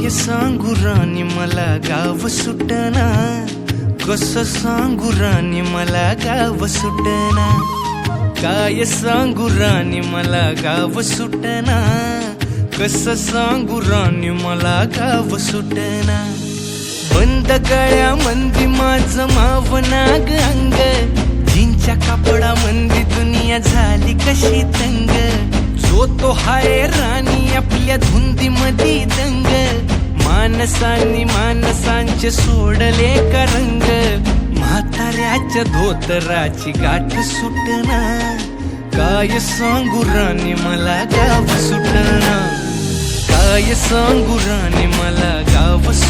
काय सांगू राणी मला गाव सुटना कस सांगू राणी मला गाव सुटना काय सांगू राणी मला गाव सुटना कस सांगू राणी मला गाव सुटना बंद गळ्या मंदी माझ माव नाग अंग. मानसांनी मानसांचे सोडले करंग. म्हाताऱ्याच्या धोतराची गाठ सुटना काय सांगू राणी मला गाव सुटना काय सांगू राणी मला गाव सुटना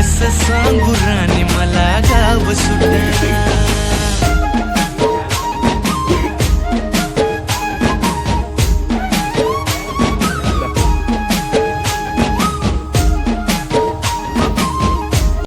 कस सांगू राणी मला गाव सुटणार